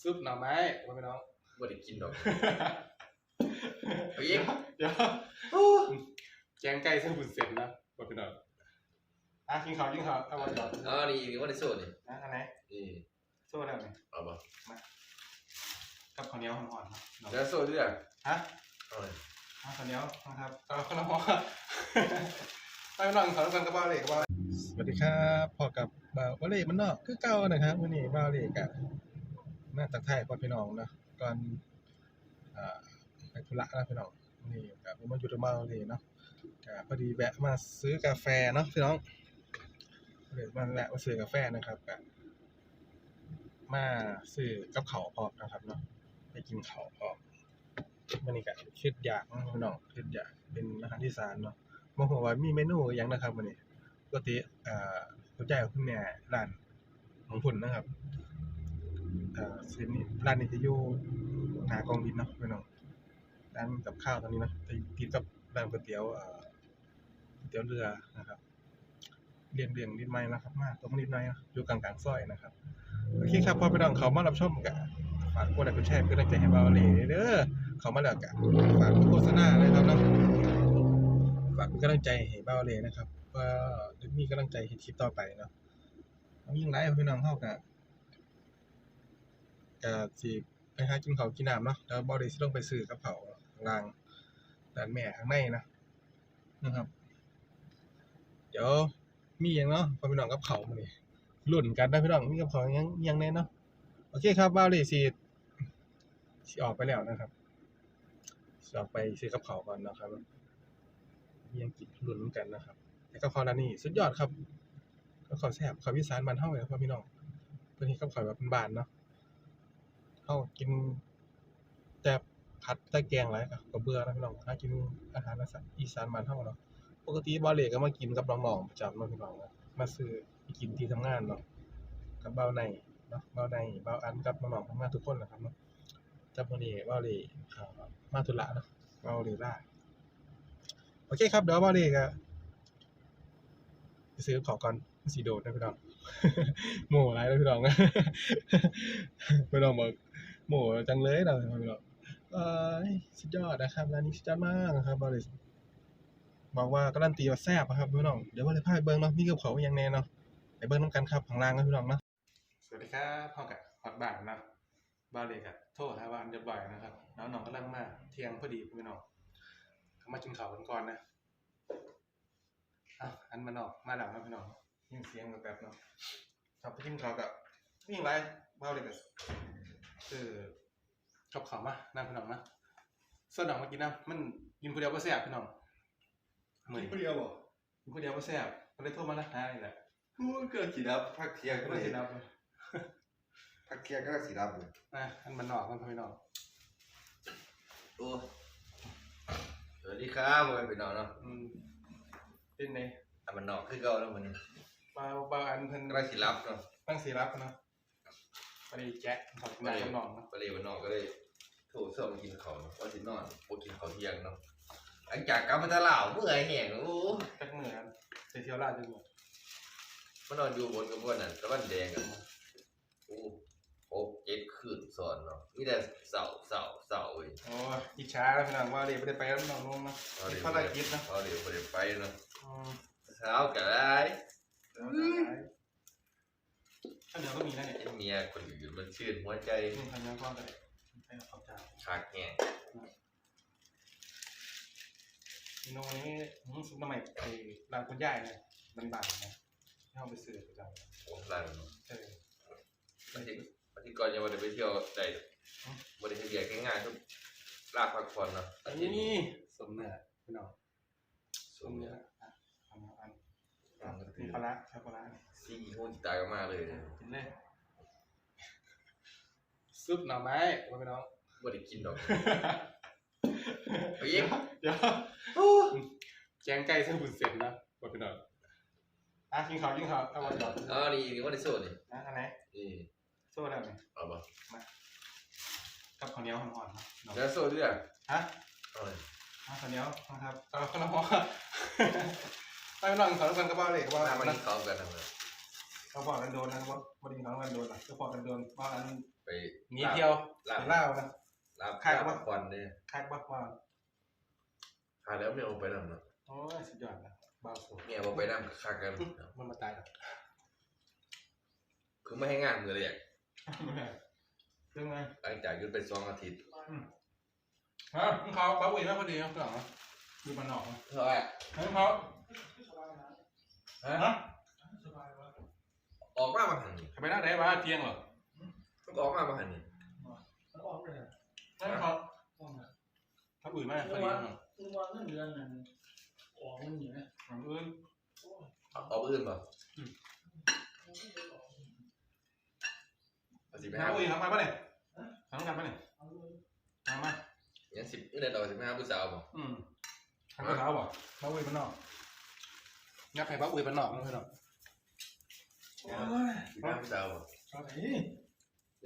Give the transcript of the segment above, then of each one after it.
ซุปหน่อไม้มาไปน้องบ่ได้กินดอกเอาอีกเดี๋ยวแกงไก่เส้นบุญเส้นนะมาไปน้องอะกินข้าวกินข้าวเอามาจอดอ๋อนี่นี่บ่ได้โซดนี่นะอันไหนนี่โซ่แล้วไหมเอาบ่กับข้าวเหนียวห่อนๆครับเนาะแล้วโซดเรื่องฮะเอาเลยเอาข้าวเหนียวนะครับเอาข้าวเหนียวไปน้องขอรับกันกับบ้าวเล็กกับบ้าวส วัสดีครับพอกับบ่าวเล็กมันเนาะคือเก่านะครับวันนี้บ้าวเล็กอะมาตักทายพ่อพี่น้องนะก่อนไปธุระนะพี่น้องนี่กับผมมาอยู่ที่บ้าวเล็กเนาะก็พอดีแวะมาซื้อกาแฟเนาะพี่น้องเลยมาแวะมาซื้อกาแฟนะครับก็มาซื้อกับเขาพร้อมนะครับเนาะไปกินเขาพร้อมมันนี่ก็คิดอยากพี่น้องคิดอยากเป็นอาหารที่สานเนาะบ่ฮู้ว่ามีเมนูอิหยังนะครับมื้อนี้ ปกติเอ่อคุณยายกับคุณแม่ร้านของพุ่นนะครับเอ่อสินี้ร้านนี้จะอยู่หน้ากองดินเนาะพี่น้องร้านกับข้าวตอนนี้นะจะติดกับร้านก๋วยเตี๋ยวเอ่อก๋วยเตี๋ยวเรือนะครับเรียงเรียงนิดหน่อยนะครับ มากตรงนิดหน่อยนะอยู่กลางๆซอยนะครับโอเคครับพอพี่น้องเขามารับชมกันฝากกดไลค์กดแชร์เป็นกำลังใจให้เราเลยเด้อเขามาแล้วกันฝากโฆษณาเลยครับเนาะฝากเป็นกำลังใจให้เบาเลยนะครับ ว่าจะมีกำลังใจเห็นคลิปต่อไปเนาะเอายิ่งไรพี่น้องเขากันก็สิไปหากินเขาวกินน้ำเนาะแล้วบ้าเลยสิต้องไปซื้อกับเขาวข้างล่างด้านแม่ข้างในนะนะครับ เดี๋ยวมีอย่างเนาะพอพี่น้องกับเขามานี่ลุ่นกันนะพี่น้องมีกับเขายังยังแน่เนาะโอเคครับบ้าเลยสิสิออกไปแล้วนะครับจะไปซื้อกับเขาก่อนนะครับยังกินลุ้นกันนะครับ กับข้าวร้านนี้สุดยอดครับกับข้าวแซ่บข้าววิสานบ้านเฮาเลยครับพี่น้องเพิ่นเฮ็ดกับข้าวแบบเป็นบานเนาะเฮากินแต่ผัดแต่แกงหลายก็ก็เบื่อนะพี่น้องถ้ากินอาหารอีสานบ้านเฮาเนาะปกติบ่เหลก็มากินกับน้องๆประจำเนาะพี่น้องมาซื้อไปกินที่ทำงานเนาะกับเบ้าในเนาะเบ้าในเบ้าอันกับน้องๆทำงานทุกคนแหละครับเนาะแต่วันนี้ว่าเล่มาธุระเนาะว่าเลยล่าโอเคครับเดี๋ยวว่าเลยก็ ไปซื้อของก่อนมันสีโดดนะพี่น้องโม่ไรแล้วพี่น้องพี่น้องบอกโม่จังเลยเราพี่น้องเอ้ยสุดยอดนะครับร้านนี้สุดยอดมากนะครับว่าเลยบอกว่าการันตีว่าแซ่บอะครับพี่น้องเดี๋ยวว่าเลยพาไปเบิ้งเนาะมีกับเขาวอย่างแน่เนาะไปเบิ้งน้ำกันครับข้างล่างนะพี่น้องเนาะสวัสดีครับพ่อกับฮอตบ้านนะบาเล็กอะโทษนะบ้านเรียบร้อยนะครับน้องน้องกำลังมาเที่ยงพอดีพี่น้องมากินข้าวกันก่อนนะ อะอันมานอกมาหลังนะพี่น้องยิงเสียงแบบแบบๆเนาะครับไปกินข้าวกับนี่ไรบ้านเล็กอะคือกับข้าวมาน้ำพี่น้องนะส่วนน้องมากินน้ำมันกินผู้เดียวก็แซ่บพี่น้องเหมือนกินผู้เดียวบ่กินผู้เดียวก็แซ่บก็เลยโทรมาละหานี่แหละกูเกิดสีดำพักเที่ยงก็ก็เลเลยยสินับเลยพักเที่ยงก็สีดำเลยอะอันมันนอกมันพี่น้องโอ้สวัสดีครับพ่อแม่พี่น้องเนาะอืม เป็นไงอะมันนอกคือเก่าแล้วมื้อนี้บางบางอันเพิ่นกำลังสิรับเนาะตั้งสีรับเนาะพอดีแจ๊ะขอบคุณนายกำนองเนาะไปเลยมันนอกก็เลยโทรเสิร์ฟมากินข้าวเนาะว่าสินอนบ่กินข้าวเที่ยงเนาะหลังจากกลับมาตะลาวเมื่อยแห้งโอ้จักเหมือนเซเทียวลาดจังหมดมานอนอยู่บนกระบวนนั่นตะวันแดงกันโอ้โอ้เจ็ดคืนซ้อนเนาะมีแต่เสาเสาเสาเว้ยโอ้ยอิจฉาแล้วพี่น้องว่าเดี๋ยวไม่ได้ไปแล้วน้องลงเนาะเอาเดี๋ยวภารกิจนะ เอาเดี๋ยวบ่ได้ไปเนาะ อืมเช้าก็ได้ข้าวเหนียวก็มีนะเนี่ยไอ้เมียคนอื่นมันชื่นหัวใจนี่ข้าวเหนียวก็ได้ให้ขอบใจขาดแห้งเมนูนี้อืมซุปน้ำใหม่ไอ้ร้านคุณยายเนี่ยมันบางนะที่เราไปซื้อประจำโอ้ลังเนาะเออวันที่วันที่ก่อนยังไม่ได้ไปเที่ยวใดอืมไม่ได้เที่ยวง่ายๆทุกลากพักผ่อนเนาะอันนี้สมเนื้อพี่น้องสสมมเนี่เนื้ยอ ปลาร้าใช้ปลาร้าเนี่ยซีโฮจิตายก็มาเลยเนี่ยกินเลยซุปหน่อไม้มาพี่น้องไม่ได้กินดอกเอาอีกเดี๋ยวแกงไก่เส้นบุญเส้นนะมาพี่น้องอะกินข้าวกินข้าวเอาวันก่อนอ๋อนี่นี่ว่าได้โซ่นี่นะอันไหนนี่โซ่แล้วไหมเอาบ่กับข้าวเหนียวห่อนๆครับเนาะแล้วโซ่ด้วยฮะเอาเลยอะข้าวเหนียวนะครับเอาข้าวเหนียวห่อ ไปพี่น้องขอรับกันกระเป๋าเลยกระเป๋ามามานะกินข้าวกันทำไมไปเขาบอกกันโดนนะครับวันนี้เขากันโดนอะเขาบอกกันโดนว่าอันไปหนีเที่ยวลาบไปเล่านะลาบคาดลาว่าบควันเนี่ยคาดว่าว่าหาแล้วไม่เอาไปนั่นเนาะโอ้ยสุดยอดนะบ้าสุดเนี่ยเอาไปนั่นคากันมันมาตายแล้วคือไม่ให้งานมือเลยอะเรื่องไงหลังจากหยุดไปสองอาทิตย์ฮะมึงเขาบ้าอุ้ยมากพอดีครับเหรอดูมันออกนะเท่าไหร่เฮ้ยเขา ฮะฮะออกมามาหันนี่ไปนั่งไหนวะเที่ยงเหรอมันก็ออกมามาหันนี่มันออกเลยอะใช่เขาออกอะถ้าอุ้ยมากพอดีมั้งนึกว่าเงินเดือนนั้นออกมันอยู่นะอืมอื่นเอาเอาอื่นป่ะเอาสิบไปห้าหาอุ้ยทำมาปะเนี่ยทำกันปะเนี่ยเอาเลยทำมายังสิบเดือนต่อสิบห้าผู้สาวป่ะอืมทำกระเท้าบ่บ้าอุ้ยมันนอก งับให้บ้าอุ้ยมันนอกนะเพื่อนโอ้ยสิบห้าผู้สาวป่ะเอาไหนนี่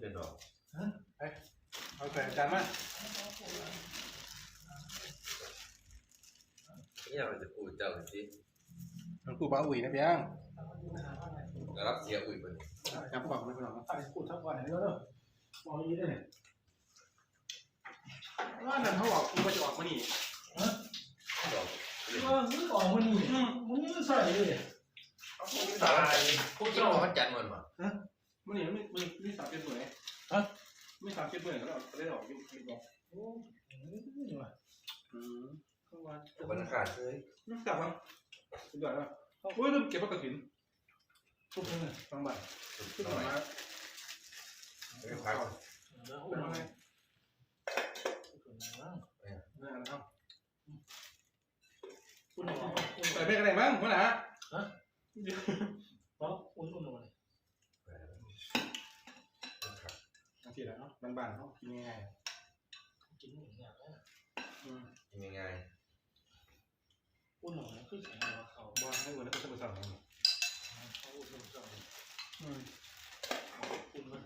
เป็นดอกเอาแต่จานมานี่เราจะพูดเจ้าสิมันกูบ้าอุ้ยนะเพียงแล้วรับเสียอุ่ยไปจับปากไม่เป็นไรใส่กูทักวันไหนก็เด้อบอกอย่างนี้ได้เนี่ยว่านั่นเขาบอกกูมาจะออกมานี่ดอก เออมึงออกมันนี่มึงใส่เลยตายพูดเจ้ามันจันทร์มันป่ะมันนี่มันมันมีสามเจ็ดหมื่นฮะมีสามเจ็ดหมื่นก็ได้ได้ออกอยู่ที่บอกโอ้ยว่ะอืมเขาว่าบรรยากาศเลยไม่กลับมั้งสุดยอดป่ะโอ้ยเริ่มเก็บปลากระถินทุกคนเลยฟังบ่ายสุดขึ้นหน่อยมาไม่พักแล้วเป็นไงคุณนะนี่นะครับ คุณนะคุณใส่เบรกอะไรบ้างพ่อหนาเพราะคุณคุณหน่อยบางทีแล้วเนาะบ้านๆเขากินง่ายกินหมูเนี่ยนะๆอืมยังไงคุณหน่อยคือแข็งหัวเขาบ้านให้วันนี้ก็จะไปสั่งเขาเขาคุณสั่งอืมคุณมัน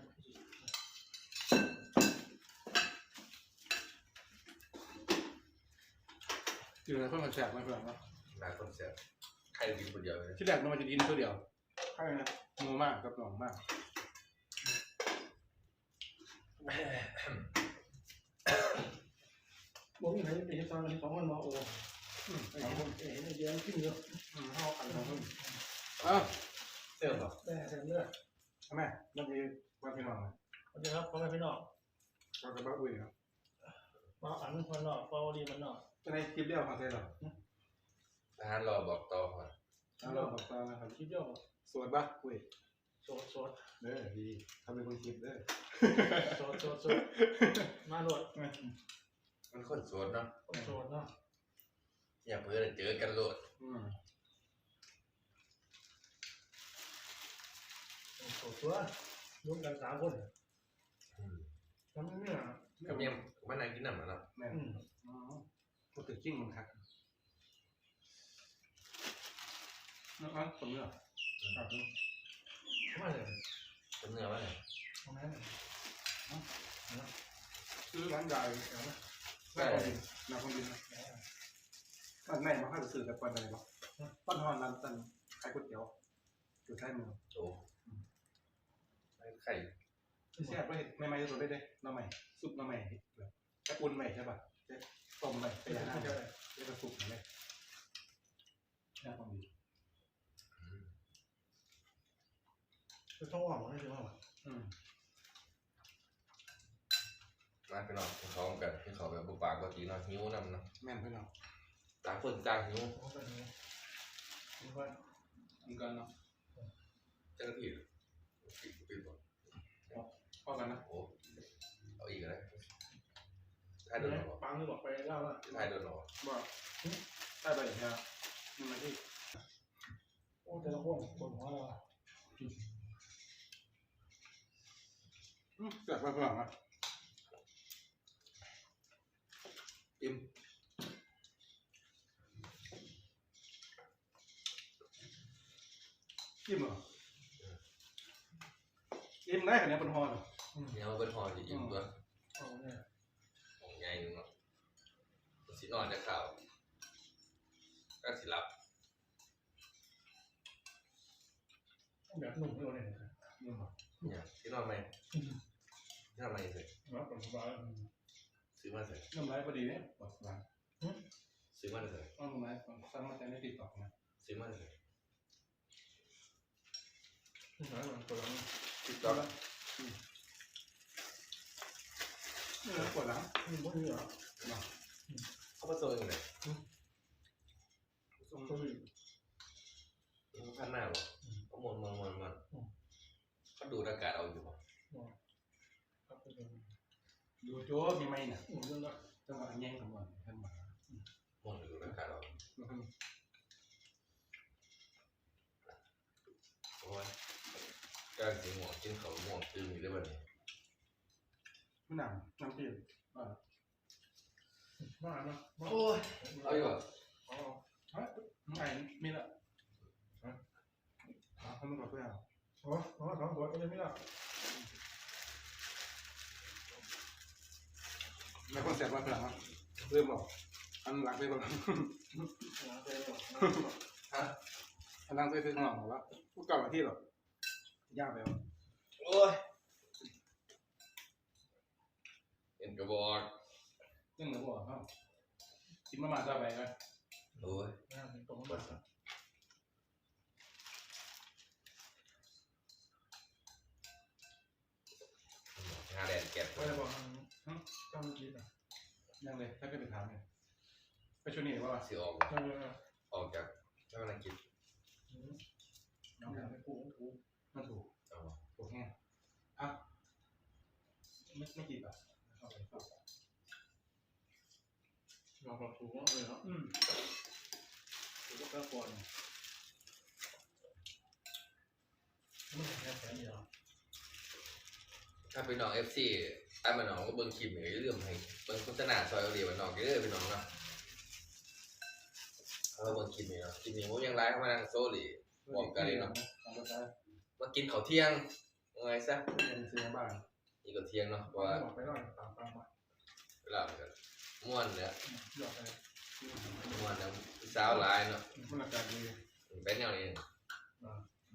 คือเพื่อนมันแสบมันเพื่อนเนาะหนาคนเสียใครกินคนเดียวเลยที่แรกมันจะอินตัวเดียวใช่นะมูมากกับหนองมากบอกมีใครเป็นตอนสองคนมาโอ้ไอ้คนเอ๋เนี่ยเดียวขึ้นเยอะอืมเขาอันของเพิ่มอ้าเสื่อมป่ะแต่แต่เลือดทำไมมันมีวันพี่น้องนะโอเคครับพ่อแม่พี่น้องเราจะบ้าอุ้ยครับ มาอันมันนอกเปาดีมันนอก จะในคลิปเดียวของเซนหรอทหารรอบอกต่อก่อนแล้วเราบอกตอนนะครับคิดเดียวสวยบ้าอุ้ยโสดโสดเด้อดีทำเป็นคนคลิปเด้อโสดโสดโสดมาโดดมันคนสวนเนาะโสดเนาะอย่าเพื่อเจอกันโลดอืมโสดตัวรวมกันสามคนทำไม่เนี่ยก็ยังมันนั่งกินน้ำมันเนาะแม่นอ๋อ พูดถึงจริงมันครับน้องคนเนื้อครับมาเลยเป็นเนื้อมันทำไมซื้อร้านใหญ่เอาไหมได้คนดินนาคนดินนะร้านไหนมาให้ซื้อแต่ปันอะไรบ้างปันหอนร้านตันขายก๋วยเตี๋ยวอยู่ใต้เมืองโอ้ไข่ที่แซ่บไม่เห็นไม่ไม่ตัวได้เด้น้ำใหม่ซุปน้ำใหม่แบบแค่อุ่นใหม่ใช่ป่ะ ต้มใหม่ไปย่างน้ำแล้วก็ซุปเลยแค่ความดีจะต้องหวังว่าจะว่าอืมมาไปนอนพร้อมกันที่เขาแบบบุปากบางทีเนาะหิวน้ำเนาะแม่นเพื่อนเนาะต่างคนต่างหิวเขาเป็นยังไงนี่ว่ามีกันเนาะเจ้าหน้าที่ปิดปิดบ่พอกันนะโอ้เอาอีกแล้วท้ายโดนหรอ ปังนี่บอกไปเล่าว่าไทยโดนหรอว่าได้ไปอีกแล้วนี่มาที่โอ้แต่ละคนบนหัวเราอืมเกิดมาเพื่อนอะอิ่มอิ่มเหรออิ่มได้ขนาดเป็นฮอนเนี่ยมันเป็นหอที่อิ่มตัวเอาเนี่ย ของใหญ่เนาะ นอนจะข่าวก็สิรับแบบหนุ่มที่เราเนี่ยนะครับนุ่มอะเนี่ยที่นอนไหมที่นอนไหมเสร็จแล้วผมสบายซื้อมาเสร็จน้ำลายพอดีเนี่ยปวดหลังซื้อมาเสร็จต้องน้ำลายสั่งมาแต่ในติ๊กต็อกนะซื้อมาเสร็จหาหลังตัวหลังติ๊กต็อกนี่ปวดหลังอืมพวกนี้เหรอ เขามาโซนยังไงส่งตัวนี้มันพันหน้าหรอเขามวนมวนมวนมันเขาดูดอากาศเอาอยู่ป่ะครับเป็นดูโจ้มีไหมน่ะอืมเรื่องละจังหวะแย่งทั้งหมดทั้งหมดมวนดูดอากาศเอาโอ้ยกำลังกินหมวกกินเขาวหมวกตึงอยู่ด้วยวันนี้มันหนังน้ำเปรี้ยว บ้านะโอ้ยเอาอยู่ป่ะอ๋อฮะไม่มีละฮะเอาทำมันก่อนเพื่อนอ๋ออ๋อสองตัวก็ยังไม่ละแล้วคนเสียบมาเพื่อนครับเริ่มหรอกอันหลักไปก่อนฮะอันหลังไปเป็นหลอกหรอวะผู้เก่าที่หรอยากไปวะโอ้ยเห็นกระบอก เรื่องหนูบอกครับกินมามาจะไปกันโอ้ยงานเป็นตรงปวมาดสันงาแดนแก็บไปบอกมันจำกินอะยังเลยถ้าเกิดไปถามเนี่ยไปชวนนี่ว่าสิออกจำเลยอะออกจากเจ้าหน้าที่น้ำยาไม่กูกูมันถูกเอาถูกแห้งอะไม่ไม่กี่บาทเอาไปฝาก เราปรับถูกเลยเนาะอืมถูกก็แค่ก่อนไม่แค่แค่เดียวถ้าเป็นน้องเอฟซีไอ้มันน้องก็เบิ่งคลิปนี่ก็อย่าลืมให้เบิ่งโฆษณาซอยเอาเดียวมันน้องก็เด้อพี่น้องเนาะเอาเบิ่งคลิปนี้เนาะคลิปนี้ผมยังไลฟ์เข้ามานั่งโซลี่บอกกันเลยเนาะเอาไปใช้มากินข้าวเที่ยงยังไงซะเรียนซื้อบ้านนี่ก็เที่ยงเนาะเพราะว่าว่าไปรอดตามตามมาเวลามันก็ ม่วนเนี่ยหยอกไปม่วนแล้วสาวหลายเนาะมันอากาศดีเป็นแนวนี้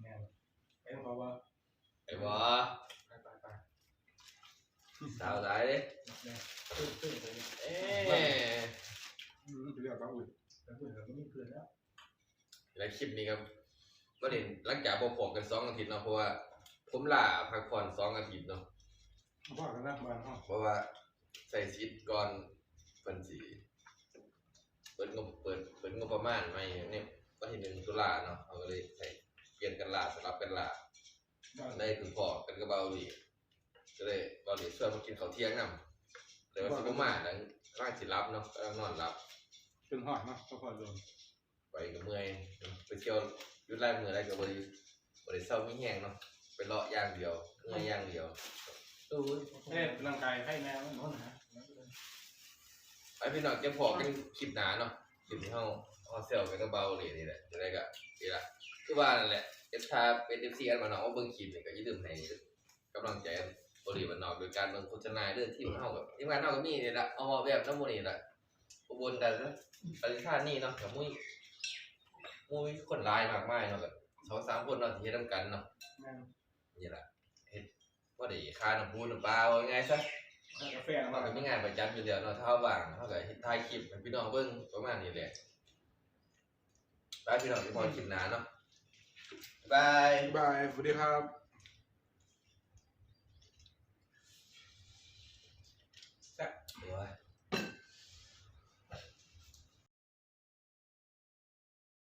แน่ไอ้เพราะว่าไอ้บ่ตายตายตายสาวหลายเด้แน่ตื้นตื้นไปเอ๊ะอืมเรียกบ้าอุ่นแต่เพื่อนเราก็มีเพื่อนแล้วแล้วคลิปนี้ครับประเด็นหลังจากบ่พบกันสองอาทิตย์เนาะเพราะว่า ผมลาพักผ่อนสองอาทิตย์เนาะเขาบอกกันนะบ้านห้องเพราะว่าใส่ชีตก่อน เพิ่นสิเปิดงบเปิดเปิดงบประมาณใหม่เนี่ยวันที่หนึ่งตุลาเนาะเขาก็เลยใส่เปลี่ยนกันลาสลับกันลาบ้านได้ถึงพอกันกับเบาหลีก็เลยเบาหลีชวนมากินข้าวเที่ยงนำเลยว่าสิบ่มาแล้วร่างสิรับเนาะกำลังนอนรับเป็นหอดเนาะก็พอโดนไปก็เมื่อยไปเที่ยวอยุดไล่มืออะไรก็บ่ได้บ่ได้เศร้ามีแห้งเนาะไปเลาะอย่างเดียวเมื่อยอย่างเดียวตู้แค่ร่างกายให้แนวนั่นนะ ไปพี่น้องจะพอกันคลิปหน้าเนาะคลิปที่เฮาเฮาเซลกันกับเบาหลีนี่แหละจะได้ก็นี่ล่ะคือว่านั่นแหละเอฟถ้าเป็น FC อันมาเนาะว่าเบิ่งคลิปนี่ก็อย่าลืมให้กำลังใจบริบันนอกโดยการเบิ่งโฆษณาเด้อทีมเฮากับทีมงานเฮาก็มีนี่ล่ะเอามาแบบนำหมู่นี่ล่ะอุบลแต่ปริชาตินี่เนาะกับมุ้ยมุ้ยคนหลายมากมายเนาะก็สองสามคนเนาะที่เฮ็ดนำกันเนาะแม่นี่ล่ะเฮ็ดบ่ได้ค่าน้ำพูน้ำปลาว่าไงซะ กาแฟมันมาก็มีงานประจำอยู่แล้วเนาะถ้าว่างเฮาก็เฮ็ดถ่ายคลิปให้พี่น้องเบิ่งประมาณนี้แหละบายพี่น้องที่พอคลิปหน้าเนาะบ๊ายบาย บายสวัสดีครับ